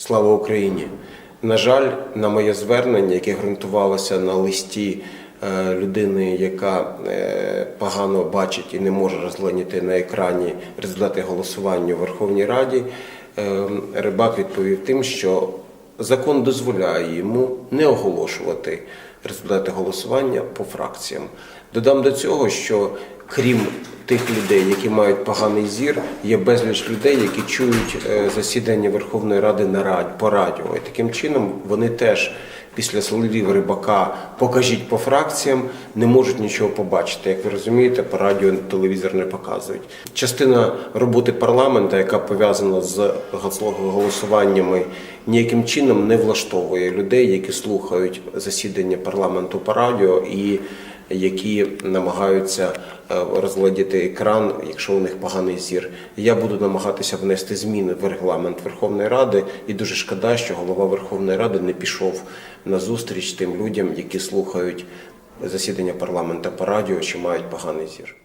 Слава Україні! На жаль, на моє звернення, яке ґрунтувалося на листі е, людини, яка е, погано бачить і не може розглянути на екрані результати голосування у Верховній Раді, е, Рибак відповів тим, що закон дозволяє йому не оголошувати результати голосування по фракціям. Додам до цього, що крім тих людей, які мають поганий зір, є безліч людей, які чують е, засідання Верховної Ради на радіо по радіо. І таким чином вони теж після слів рибака покажіть по фракціям, не можуть нічого побачити. Як ви розумієте, по радіо телевізор не показують. Частина роботи парламенту, яка пов'язана з голосуваннями, ніяким чином не влаштовує людей, які слухають засідання парламенту по радіо і які намагаються е, розгладіти екран, якщо у них поганий зір. Я буду намагатися внести зміни в регламент Верховної Ради, і дуже шкода, що голова Верховної Ради не пішов на зустріч тим людям, які слухають засідання парламенту по радіо, чи мають поганий зір.